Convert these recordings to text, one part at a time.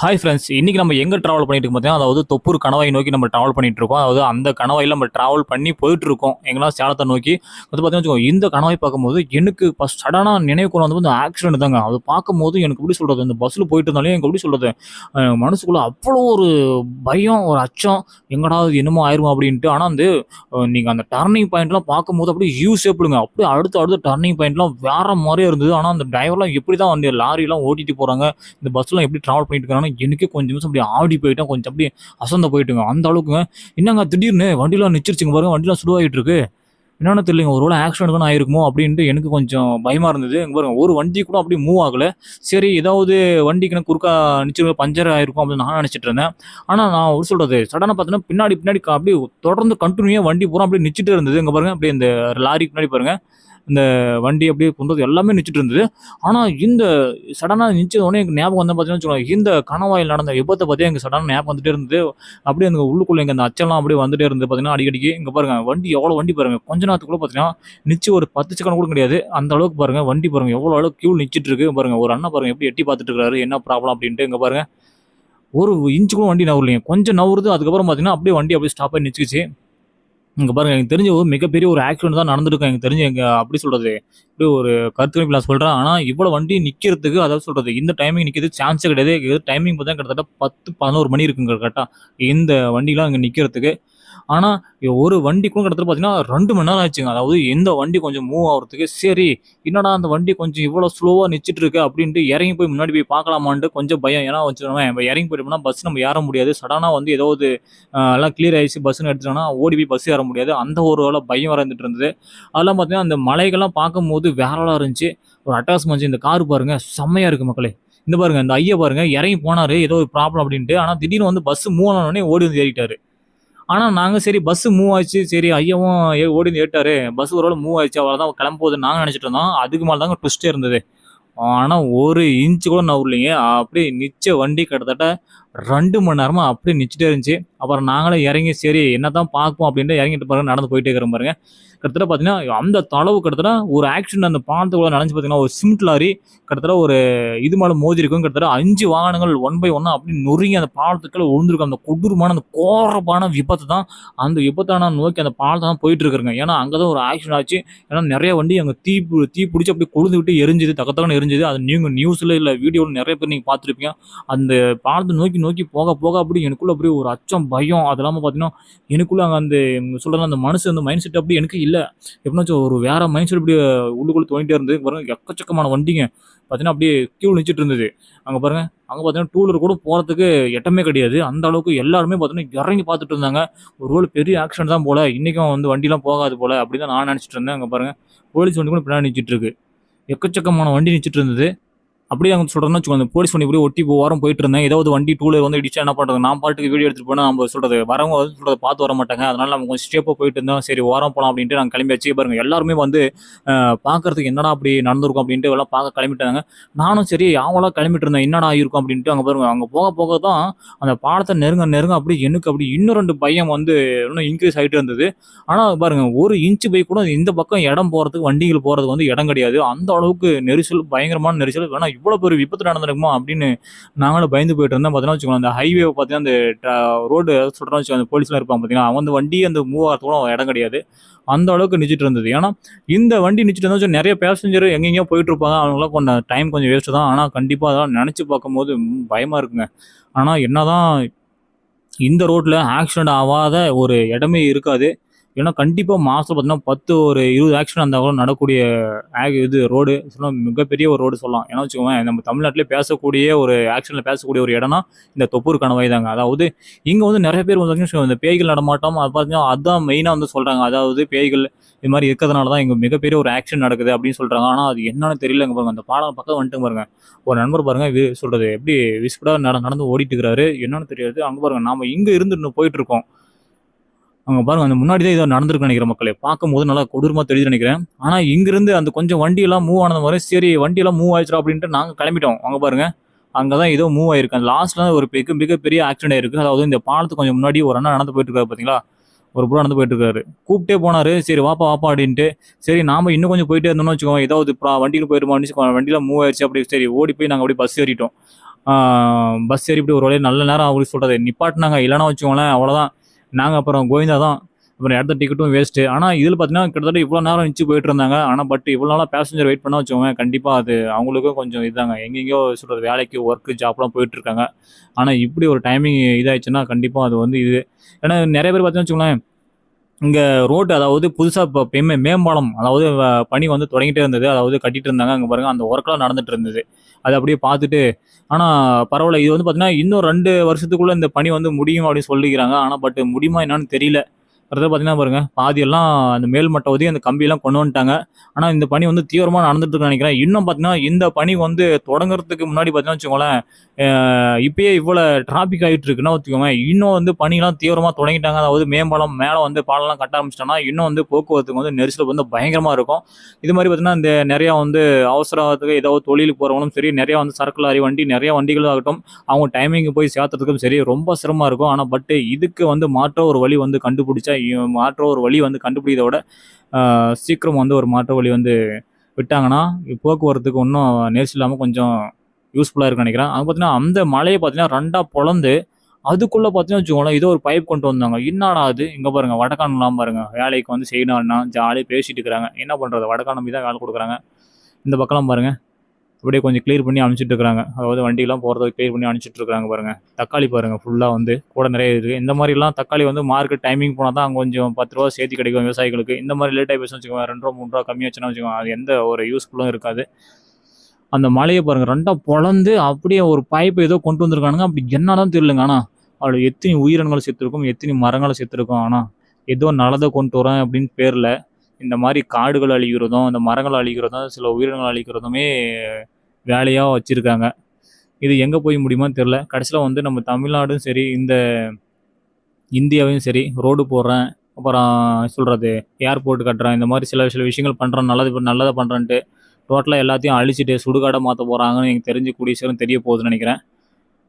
Hi friends இன்னைக்கு நம்ம எங்கே ட்ராவல் பண்ணிட்டு இருக்கோம் பார்த்தீங்கன்னா அதாவது தொப்பூர் கணவாய் நோக்கி நம்ம ட்ராவல் பண்ணிட்டு இருக்கோம். அதாவது அந்த கணவாயில் நம்ம ட்ராவல் பண்ணி போயிட்டு இருக்கோம். எங்கெல்லாம் சேலத்தை நோக்கி. அது பார்த்தீங்கன்னா வச்சுக்கோ இந்த கணவாய் பார்க்கும்போது எனக்கு ஃபஸ்ட் சடனாக நினைவு கொண்டு வந்து ஆக்சிடென்ட் தாங்க. அது பார்க்கும்போது எனக்கு எப்படி சொல்கிறது இந்த பஸ்ஸில் போயிட்டு இருந்தாலே எனக்கு எப்படி சொல்கிறது மனசுக்குள்ளே அவ்வளோ ஒரு பயம் ஒரு அச்சம். எங்கடா இது என்னமோ ஆயிரும் அப்படின்ட்டு. ஆனால் வந்து நீங்கள் அந்த டர்னிங் பாயிண்ட்லாம் பார்க்கும்போது அப்படியே யூ ஷேப்டுங்க அப்படியே அடுத்து அடுத்த டர்னிங் பாயிண்ட்லாம் வேற மாதிரியே இருந்தது. ஆனால் அந்த டிரைவர்லாம் எப்படி தான் வந்து லாரிலாம் ஓட்டிட்டு போகிறாங்க இந்த பஸ்லாம் எப்படி ட்ராவல் பண்ணிட்டு இருக்காங்க எனக்கே கொஞ்சம் நிமிஷம் அப்படியே ஆடி போயிட்டேன். கொஞ்சம் அப்படியே அசந்த போயிட்டுங்க. அந்த அளவுக்குங்க என்னங்க திடீர்னு வண்டிலாம் நிச்சிருச்சுங்க பாருங்க. வண்டிலாம் சுடுவாயிட்டு இருக்கு என்னன்னு தெரியலங்க. ஒரு வேளை ஆக்சிடென்ட் ஆயிருக்குமோ அப்படின்ட்டு எனக்கு கொஞ்சம் பயமா இருந்தது. இங்கே பாருங்க. ஒரு வண்டி கூட அப்படியே மூவ் ஆகல. சரி ஏதாவது வண்டிக்கு எனக்கு குறுக்கா நிச்சயம் பஞ்சர் ஆயிருக்கும் அப்படின்னு நான் நினச்சிட்டு இருந்தேன். ஆனால் நான் ஒரு சொல்றது சடனாக பார்த்தீங்கன்னா பின்னாடி பின்னாடி அப்படியே தொடர்ந்து கண்டினியூவாக வண்டி பூரா அப்படியே நிச்சிட்டு இருந்தது. இங்கே பாருங்க. அப்படியே இந்த லாரிக்கு பின்னாடி பாருங்க. இந்த வண்டி அப்படியே கொண்டு எல்லாமே நிச்சுட்டு இருந்தது. ஆனால் இந்த சடனாக நிச்சய உடனே எனக்கு ஞாபகம் வந்து பார்த்தீங்கன்னா வச்சுக்கோங்க, இந்த கணவாயில் நடந்த விபத்தை பற்றி எனக்கு சடனாக ஞாபகம் வந்துட்டே இருந்தது. அப்படியே எங்கள் உள்ளுக்குள்ளே இங்கே அந்த அச்செல்லாம் அப்படியே வந்துட்டே இருந்தது பார்த்தீங்கன்னா அடிக்கடிக்கு. இங்கே பாருங்க வண்டி எவ்வளோ வண்டி பாருங்க கொஞ்ச நேரத்துக்குள்ள பார்த்தீங்கன்னா நிச்சயம் ஒரு பத்து செகண்ட் கூட கிடையாது. அந்த அளவுக்கு பாருங்க வண்டி பாருங்க எவ்வளோ அளவுக்கு கியூ நிச்சிட்டு இருக்கு. பாருங்க ஒரு அண்ணா பாருங்க எப்படி எட்டி பார்த்துட்டு இருக்காரு என்ன ப்ராப்ளம் அப்படின்ட்டு இங்கே பாருங்கள் ஒரு இன்ச்சு கூட வண்டி நவரலைங்க கொஞ்சம் நவருது அதுக்கப்புறம் பார்த்தீங்கன்னா அப்படியே வண்டி அப்படியே ஸ்டாப் ஆகி நிச்சுக்கிச்சு. இங்கே பாருங்கள் எனக்கு தெரிஞ்ச ஒரு மிகப்பெரிய ஒரு ஆக்சிடென்ட் தான் நடந்திருக்கும் எனக்கு தெரிஞ்சு எங்க அப்படி சொல்கிறது இப்படி ஒரு கருத்துக்கணிப்பு நான் சொல்கிறேன் ஆனால் இவ்வளோ வண்டி நிற்கிறதுக்கு அதாவது சொல்கிறது இந்த டைமிங் நிற்கிறது சான்ஸே கிடையாது. டைமிங் பார்த்தா கிட்டத்தட்ட பத்து பதினோரு மணி இருக்குங்க கரெக்டாக இந்த வண்டிலாம் இங்கே நிற்கிறதுக்கு ஆனால் ஒரு வண்டி கூட கிட்டத்தட்ட பார்த்தீங்கன்னா ரெண்டு மணி நேரம் ஆச்சுங்க அதாவது எந்த வண்டி கொஞ்சம் மூவ் ஆகுறதுக்கு? சரி என்னடா அந்த வண்டி கொஞ்சம் இவ்வளோ ஸ்லோவாக நிச்சிட்டு இருக்கு அப்படின்ட்டு இறங்கி போய் முன்னாடி போய் பார்க்கலாமான்ட்டு கொஞ்சம் பயம். ஏன்னா வச்சுருவேன் நம்ம இறங்கி போயிட்டோம்னா பஸ் நம்ம ஏற முடியாது. சடனாக வந்து ஏதாவது எல்லாம் கிளியர் ஆயிடுச்சு. பஸ்ஸுன்னு எடுத்துட்டோம்னா ஓடி போய் பஸ் ஏற முடியாது. அந்த ஒரு வேலை பயம் வர இருந்தது. அதெல்லாம் பார்த்தீங்கன்னா அந்த மலைகள்லாம் பார்க்கும்போது வேறலாம் இருந்துச்சு. ஒரு அட்டாஸ் மஞ்சள் இந்த கார் பாருங்க செம்மையாக இருக்கு மக்களே. இந்த பாருங்க இந்த ஐயா பாருங்க இறங்கி போனாரு. ஏதோ ஒரு ப்ராப்ளம் அப்படின்ட்டு. ஆனால் திடீர்னு வந்து பஸ் மூவ் ஆனோடனே ஓடி வந்து ஏறிட்டாரு. ஆனா நாங்க சரி பஸ் மூவ் ஆச்சு. சரி ஐயாவும் ஓடிந்து ஏட்டாரு பஸ் ஒரு மூவ் ஆயிடுச்சு. அவ்வளோதான் கிளம்ப நாங்கள் நாங்க நினைச்சிட்டு இருந்தோம். அதுக்கு மேலே தாங்க ட்விஸ்ட்டே இருந்தது. ஆனா ஒரு இன்ச்சு கூட நவரலைங்க அப்படியே நிச்ச வண்டி கிட்டத்தட்ட ரெண்டு மணி நேரமாக அப்படியே நிச்சுட்டே இருந்துச்சு. அப்புறம் நாங்களே இறங்கி சரி என்னதான் பார்ப்போம் அப்படின்ட்டு இறங்கிட்டு பாருங்க நடந்து போயிட்டே இருக்கிற பாருங்க. கிட்டத்தட்ட பார்த்தீங்கன்னா அந்த தளவு கிட்டத்தட்ட ஒரு ஆக்சிடென்ட் அந்த பாலத்துக்குள்ள நடந்து பார்த்தீங்கன்னா ஒரு சிமெண்ட் லாரி கிட்டத்தட்ட ஒரு இது மேலே மோதி இருக்கும். கிட்டத்தட்ட அஞ்சு வாகனங்கள் ஒன் பை ஒன்னாக அப்படி நொறுங்கி அந்த பாலத்துக்குள்ளே விழுந்திருக்கும். அந்த கொடூரமான அந்த கோரப்பான விபத்து தான். அந்த விபத்தான நோக்கி அந்த பாலத்தை தான் போயிட்டு இருக்கிறேங்க. ஏன்னா அங்கே தான் ஒரு ஆக்சிடென்ட் ஆச்சு. ஏன்னா நிறைய வண்டி அங்கே தீ தீ பிடிச்சி அப்படி கொழுந்து விட்டு எரிஞ்சுது தக்கத்தக்கன்னு எரிஞ்சுது. அது நீங்கள் நியூஸில் இல்லை வீடியோவில் நிறைய பேர் நீங்கள் பார்த்துருப்பீங்க. அந்த பாலத்தை நோக்கி நோக்கி போக போக அப்படி எனக்குள்ளே அப்படியே ஒரு அச்சம் பயம். அது இல்லாமல் பார்த்தீங்கன்னா எனக்குள்ளே அங்கே அந்த சொல்கிற அந்த மனசு அந்த மைண்ட் செட் அப்படி எனக்கு இல்லை. எப்படின்னா ஒரு வேற மைண்ட் செட் இப்படி உள்ளுக்குள்ளே தோண்டிட்டே இருந்தது. பாருங்க எக்கச்சக்கமான வண்டிங்க. பார்த்தீங்கன்னா அப்படியே கியூ நிச்சிட்டு இருந்தது. அங்கே பாருங்க அங்கே பார்த்தீங்கன்னா டூ வீலர் கூட போகிறதுக்கு எட்டமே கிடையாது. அந்த அளவுக்கு எல்லாருமே பார்த்தீங்கன்னா இறங்கி பார்த்துட்டு இருந்தாங்க. ஒரு ரோல் பெரிய ஆக்சிடென்ட் தான் போல். இன்றைக்கும் வந்து வண்டிலாம் போகாது போல் அப்படி தான் நான் நினச்சிட்டு இருந்தேன். அங்கே பாருங்கள் போலீஸ் வண்டி கூட பின்னாடி நிச்சிட்டு இருக்கு. எக்கச்சக்கமான வண்டி நிச்சிட்டு இருந்தது. அப்படியே அவங்க சொல்கிறேன்னு வச்சுக்கோங்க அந்த போலீஸ் பண்ணி இப்படி ஒட்டி போ போயிட்டு இருந்தேன். ஏதாவது வண்டி டூலர் வந்து இடிச்சா என்ன பண்றது? நான் பாட்டுக்கு வீடியோ எடுத்துட்டு போனால் நம்ம சொல்றது வரவங்க வந்து சொல்றது பார்த்து வர மாட்டாங்க. அதனால நம்ம கொஞ்சம் ஸ்டேப்பாக போயிட்டு இருந்தோம். சரி வாரம் போகலாம் அப்படின்ட்டு நாங்கள் கிளம்பி வச்சு பாருங்க எல்லாருமே வந்து பார்க்கறதுக்கு என்னடா அப்படி நடந்திருக்கும் அப்படின்ட்டு எல்லாம் பார்க்க கிளம்பிட்டாங்க. நானும் சரி அவங்களாம் கிளம்பிட்டு இருந்தேன். என்னடா இருக்கும் அப்படின்ட்டு அங்கே பாருங்க அங்கே போக போக தான் அந்த பாலத்தை நெருங்க நெருங்க அப்படி எனக்கு அப்படி இன்னும் ரெண்டு பையன் வந்து இன்னும் இன்க்ரீஸ் ஆகிட்டு இருந்தது. ஆனால் பாருங்க ஒரு இன்ச்சு பைக் கூட இந்த பக்கம் இடம் போகிறதுக்கு வண்டிகள் போகிறதுக்கு வந்து இடம் கிடையாது. அந்த அளவுக்கு நெரிசல் பயங்கரமான நெரிசல். வேணா இவ்வளோ பெரிய விபத்து நடந்திருக்குமா அப்படின்னு நாங்களும் பயந்து போயிட்டு இருந்தோம். பார்த்தீங்கன்னா வச்சுக்கோங்க அந்த ஹைவே பார்த்தீங்கன்னா அந்த ரோடு சொல்கிறோம் வச்சுக்கோங்க அந்த போலீஸ்லாம் இருப்பாங்க பார்த்தீங்கன்னா அந்த வந்து வண்டி அந்த மூவ் ஆகிறதுக்கு இடம் கிடையாது. அந்த அளவுக்கு நிச்சிட்டு இருந்தது. ஏன்னா இந்த வண்டி நிச்சிட்டு இருந்தால் நிறைய பேசஞ்சர் எங்கெங்கேயோ போயிட்டு இருப்பாங்க. அவங்களாம் கொஞ்சம் டைம் கொஞ்சம் வேஸ்ட்டு தான். ஆனால் கண்டிப்பாக அதெல்லாம் நினச்சி பார்க்கும்போது பயமாக இருக்குங்க. ஆனால் என்ன தான் இந்த ரோட்டில் ஆக்சிடென்ட் ஆகாத ஒரு இடமே இருக்காது. ஏன்னா கண்டிப்பாக மாதம் பார்த்தீங்கன்னா பத்து ஒரு இருபது ஆக்சிடென்ட் அந்த கூட நடக்கக்கூடிய ஆக இது ரோடு சொன்னால் மிகப்பெரிய ஒரு ரோடு சொல்லலாம். ஏன்னா வச்சுக்கோங்க நம்ம தமிழ்நாட்டிலே பேசக்கூடிய ஒரு ஆக்சிடென்ட்ல பேசக்கூடிய ஒரு இடம்னா இந்த தொப்பூர் கணவாய் தாங்க. அதாவது இங்கே வந்து நிறைய பேர் வந்து இந்த பேய்கள் நடமாட்டம் அது பார்த்தீங்கன்னா அதுதான் மெயினாக வந்து சொல்கிறாங்க அதாவது பேய்கள் இது மாதிரி இருக்கிறதுனால தான் இங்கே மிகப்பெரிய ஒரு ஆக்சிடென்ட் நடக்குது அப்படின்னு சொல்கிறாங்க ஆனால் அது என்னன்னு தெரியலங்க பாருங்க. அந்த பாடம் பக்கம் வந்துட்டு பாருங்க. ஒரு நண்பர் பாருங்க வி- எப்படி விஸ்படா நட நடந்து ஓடிட்டு இருக்கிறாரு. என்னன்னு தெரியாது அங்கே பாருங்க. நாம இங்கே இருந்து இன்னும் போயிட்டு இருக்கோம். அங்கே பாருங்க அந்த முன்னாடி தான் ஏதோ நடந்திருக்கு நினைக்கிறேன் மக்களே. பார்க்கும்போது நல்லா கொடூரமாக தெரியுது நினைக்கிறேன். ஆனால் இங்கிருந்து அந்த கொஞ்சம் வண்டியெல்லாம் மூவ் ஆனது மாதிரி சரி வண்டியெல்லாம் மூவ் ஆயிடுச்சு அப்படின்ட்டு நாங்கள் கிளம்பிட்டோம். அங்கே பாருங்க அங்கே தான் ஏதோ மூவ் ஆயிருக்கு. அந்த லாஸ்ட்டில் ஒரு மிக மிகப்பெரிய ஆக்சிடென்ட் ஆயிருக்கு. அதாவது இந்த பாலத்துக்கு கொஞ்சம் முன்னாடி ஒரு அண்ணா நடந்து போயிட்டு இருக்காரு பார்த்தீங்களா ஒரு புறா நடந்து போயிட்டு இருக்காரு. கூப்பிட்டே போனாரு சரி வாப்பா வாப்பா அப்படின்ட்டு. சரி நாம இன்னும் கொஞ்சம் போயிட்டே இருந்தோம்னு வச்சுக்கோங்க. ஏதாவது ப்ரா- வண்டியில போயிருமா வண்டியில மூவ் ஆயிடுச்சு அப்படி சரி ஓடி போய் நாங்கள் அப்படியே பஸ் ஏறிட்டோம். பஸ் ஏறி இப்படி ஒரு வழியாக நல்ல நேரம் அப்படி சொல்கிறது நிப்பாட்டினாங்க. இல்லைன்னா வச்சுக்கோங்களேன் அவ்வளோதான் நாங்கள் அப்புறம் கோவிந்தா தான். அப்புறம் இடத்த டிக்கெட்டும் வேஸ்ட்டு ஆனால் இதில் பார்த்தீங்கன்னா கிட்டத்தட்ட இவ்வளோ நேரம் நிச்சு போயிட்டு இருந்தாங்க. ஆனால் பட் இவ்வளோ நாளாக பேசஞ்சர் வெயிட் பண்ணா வச்சுக்கோங்க கண்டிப்பாக அது அவங்களுக்கும் கொஞ்சம் இதாங்க. எங்கெங்கேயோ சொல்கிறது வேலைக்கு ஒர்க்கு ஜாப்லாம் போயிட்டுருக்காங்க ஆனால் இப்படி ஒரு டைமிங் இதாயிடுச்சுன்னா கண்டிப்பாக அது வந்து இது. ஏன்னா நிறைய பேர் பார்த்தீங்கன்னா வச்சுக்கோங்களேன் இங்கே ரோடு அதாவது புதுசாக இப்போ பெமே மேம்பாலம் அதாவது பணி வந்து தொடங்கிட்டே இருந்தது. அதாவது கட்டிட்டு இருந்தாங்க. அங்கே பாருங்கள் அந்த ஒர்க்லாம் நடந்துட்டு இருந்தது. அதை அப்படியே பார்த்துட்டு ஆனால் பரவாயில்ல. இது வந்து பார்த்தீங்கன்னா இன்னும் ரெண்டு வருஷத்துக்குள்ளே இந்த பணி வந்து முடியும் அப்படின்னு சொல்லிக்கிறாங்க. ஆனால் பட் முடியுமா என்னன்னு தெரியல. அடுத்து பார்த்தீங்கன்னா பாருங்க பாதியெல்லாம் அந்த மேல்மட்ட உதவி அந்த கம்பியெல்லாம் கொண்டு வந்துட்டாங்க. ஆனால் இந்த பணி வந்து தீவிரமாக நடந்துட்டு நினைக்கிறேன். இன்னும் பார்த்தீங்கன்னா இந்த பணி வந்து தொடங்குறதுக்கு முன்னாடி பார்த்தீங்கன்னா வச்சுக்கோங்களேன் இப்பயே இவ்வளோ டிராபிக் ஆகிட்டு இருக்குன்னா வச்சுக்கோங்க இன்னும் வந்து பணிலாம் தீவிரமாக தொடங்கிட்டாங்க. அதாவது மேம்பாலம் மேலே வந்து பாலம்லாம் கட்ட ஆரம்பிச்சிட்டோன்னா இன்னும் வந்து போக்குவரத்துக்கு வந்து நெரிசல் வந்து பயங்கரமாக இருக்கும். இது மாதிரி பார்த்தீங்கன்னா இந்த நிறையா வந்து அவசரத்துக்கு ஏதாவது தொழிலுக்கு போகிறவங்களும் சரி நிறையா வந்து சரக்கு லாரி வண்டி நிறையா வண்டிகள் ஆகட்டும் அவங்க டைமிங்கு போய் சேர்த்துறதுக்கும் சரி ரொம்ப சிரமமாக இருக்கும். ஆனால் பட் இதுக்கு வந்து மாற்ற ஒரு வழி வந்து கண்டுபிடிச்சா மாற்ற ஒரு வழி வந்து கண்டுபிடிக்கிறத விட சீக்கிரம் வந்து ஒரு மாற்று வழி வந்து விட்டாங்கன்னா போக்குவரத்துக்கு இன்னும் நெரிசல் இல்லாமல் கொஞ்சம் யூஸ்ஃபுல்லாக இருக்குன்னு நினைக்கிறேன். அது பார்த்தீங்கன்னா அந்த மலையை பார்த்தீங்கன்னா ரெண்டாக பொழந்து அதுக்குள்ளே பார்த்தீங்கன்னா வச்சுக்கோங்களேன் ஏதோ ஒரு பைப் கொண்டு வந்தாங்க. என்னடா அது? இங்கே பாருங்க வடக்கானலாம் பாருங்கள் வேலைக்கு வந்து செய்யணும்னா ஜாலியாக பேசிட்டு இருக்கிறாங்க. என்ன பண்ணுறது வடக்கான தான் வேலை கொடுக்குறாங்க. இந்த பக்கம்லாம் பாருங்கள் அப்படியே கொஞ்சம் க்ளியர் பண்ணி அனுப்பிச்சிட்டு இருக்காங்க அதாவது வண்டிலாம் போகிறத க்ளியர் பண்ணி அனுப்பிச்சிட்டு இருக்காங்க பாருங்கள் தக்காளி பாருங்கள் ஃபுல்லாக வந்து கூட நிறைய இருக்குது இந்த மாதிரிலாம் தக்காளி வந்து மார்க்கெட் டைமிங் போனால் தான் அங்கே கொஞ்சம் பத்து ரூபா சேர்த்து கிடைக்கும் விவசாயிகளுக்கு. இந்த மாதிரி லேட்டாக பேசணும் வச்சுக்கோங்க ரெண்டு ரூபா மூணு ரூபா கம்மியாச்சுன்னா வச்சுக்கோங்க அது எந்த ஒரு யூஸ்ஃபுல்லும் இருக்காது. அந்த மலையை பாருங்க ரெண்டா பொழந்து அப்படியே ஒரு பைப்பை ஏதோ கொண்டு வந்திருக்கானுங்க. அப்படி என்னதான் தெரியலங்க ஆனால் அவ்வளோ எத்தனை உயிரினங்கள் செத்துருக்கும் எத்தனை மரங்கள் செத்துருக்கும் ஆனால் ஏதோ நல்லதை கொண்டு வரேன் அப்படின்னு பேரில் இந்த மாதிரி காடுகள் அழிக்கிறதும் இந்த மரங்கள் அழிக்கிறதும் சில உயிரினங்கள் அழிக்கிறதுமே வேலையாக வச்சுருக்காங்க. இது எங்கே போய் முடியுமான்னு தெரில கடைசியில் வந்து நம்ம தமிழ்நாடும் சரி இந்த இந்தியாவையும் சரி ரோடு போடுறேன் அப்புறம் சொல்கிறது ஏர்போர்ட் கட்டுறேன் இந்த மாதிரி சில சில விஷயங்கள் பண்ணுறேன் நல்லது நல்லதை பண்ணுறேன்ட்டு டோட்டலாக எல்லாத்தையும் அழிச்சிட்டு சுடுகாடை மாற்ற போகிறாங்கன்னு எனக்கு தெரிஞ்சு கூடிய சீக்கிரம் தெரிய போகுதுன்னு நினைக்கிறேன்.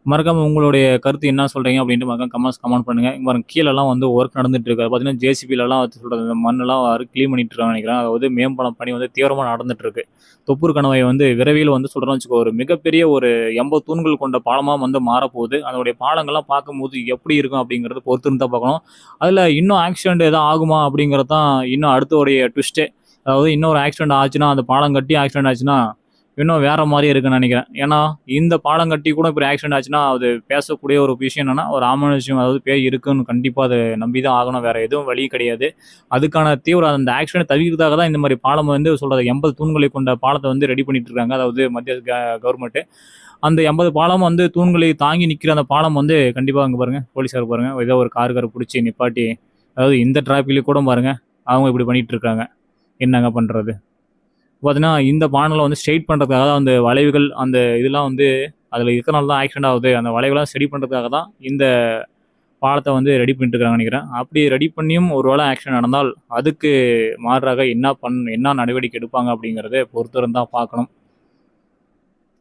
மறக்காம உங்களுடைய கருத்து என்ன சொல்கிறீங்க அப்படின்ட்டு மறக்காம கமெண்ட்ஸ் கமெண்ட் பண்ணுங்கள் இங்கே பாருங்க கீழெல்லாம் வந்து ஒர்க் நடந்துட்டு இருக்காரு பார்த்தீங்கன்னா ஜேசிபிலலாம் வச்சு சொல்கிறது இந்த மண்ணெல்லாம் க்ளீன் பண்ணிட்டு இருக்காங்க நினைக்கிறேன். அதாவது மேம்பாலம் பணி வந்து தீவிரமாக நடந்துட்டு இருக்கு தொப்பூர் கணவை வந்து விரைவில் வந்து சொல்கிறோம்னு வச்சுக்கோ ஒரு மிகப்பெரிய ஒரு எண்பது தூண்கள் கொண்ட பாலமாக வந்து மாறப்போகுது. அதனுடைய பாலங்கள்லாம் பார்க்கும்போது எப்படி இருக்கும் அப்படிங்கிறது பொறுத்து இருந்தால் பார்க்கணும். அதில் இன்னும் ஆக்சிடென்ட் எதாவது ஆகுமா அப்படிங்கிறது தான் இன்னும் அடுத்தோடைய ட்விஸ்ட்டே அதாவது இன்னொரு ஆக்சிடென்ட் ஆச்சுன்னா அந்த பாலம் கட்டி ஆக்சிடென்ட் ஆச்சுன்னா இன்னும் வேற மாதிரி இருக்குன்னு நினைக்கிறேன். ஏன்னா இந்த பாலம் கட்டி கூட இப்போ ஆக்சிடென்ட் ஆச்சுன்னா அது பேசக்கூடிய ஒரு விஷயம் என்னன்னா ஒரு ஆமான அதாவது பேர் இருக்குன்னு கண்டிப்பாக அதை நம்பி தான் ஆகணும். வேற எதுவும் வழி கிடையாது. அதுக்கான தீவிர அந்த ஆக்சிடென்ட் தவிர்க்கிறதாக தான் இந்த மாதிரி பாலம் வந்து சொல்கிறது எண்பது தூண்களை கொண்ட பாலத்தை வந்து ரெடி பண்ணிட்டு இருக்காங்க. அதாவது மத்திய கவர்மெண்ட்டு அந்த எண்பது பாலம் வந்து தூண்களை தாங்கி நிற்கிற அந்த பாலம் வந்து கண்டிப்பாக அங்கே பாருங்கள் போலீஸார் பாருங்கள் ஏதோ ஒரு காருக்கார பிடிச்சி நிப்பாட்டி அதாவது இந்த டிராஃபிக்லேயும் கூட பாருங்க அவங்க இப்படி பண்ணிகிட்டு இருக்காங்க. என்னங்க பண்ணுறது பார்த்தீங்கன்னா இந்த பானலை வந்து ஸ்ட்ரெயிட் பண்ணுறதுக்காக தான் அந்த வளைவுகள் அந்த இதெல்லாம் வந்து அதில் இருக்கிறனால தான் ஆக்சிடென்ட் ஆகுது. அந்த வளைவுலாம் சரி பண்ணுறதுக்காக தான் இந்த பாலத்தை வந்து ரெடி பண்ணிட்டு இருக்காங்கன்னு நினைக்கிறேன். அப்படி ரெடி பண்ணியும் ஒரு வேளை ஆக்சிடென்ட் நடந்தால் அதுக்கு மாறாக என்ன பண் என்ன நடவடிக்கை எடுப்பாங்க அப்படிங்கிறத பொறுத்தவரை இருந்தால் பார்க்கணும்.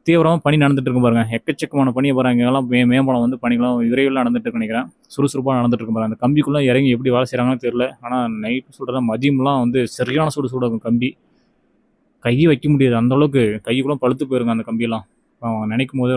தீவிரமாக பணி நடந்துட்டு இருக்கும் பாருங்க. எக்கச்சக்கமான பணியை பாருங்க. இங்கெல்லாம் மே மேம்பாலம் வந்து பணிகளும் விரைவில் நடந்துட்டு இருக்கு நினைக்கிறேன். சுறுசுறுப்பாக நடந்துட்டு இருக்கும் பாருங்க. அந்த கம்பிக்குள்ளே இறங்கி எப்படி வேலை செய்கிறாங்கன்னு தெரியல. ஆனால் நைட்டு சொல்கிறத மதியம்லாம் வந்து சரியான சுடு சூடாகும் கம்பி. கையை வைக்க முடியாது. அந்த அளவுக்கு கூட பழுத்து போயிருங்க அந்த கம்பியெல்லாம். நினைக்கும் போதே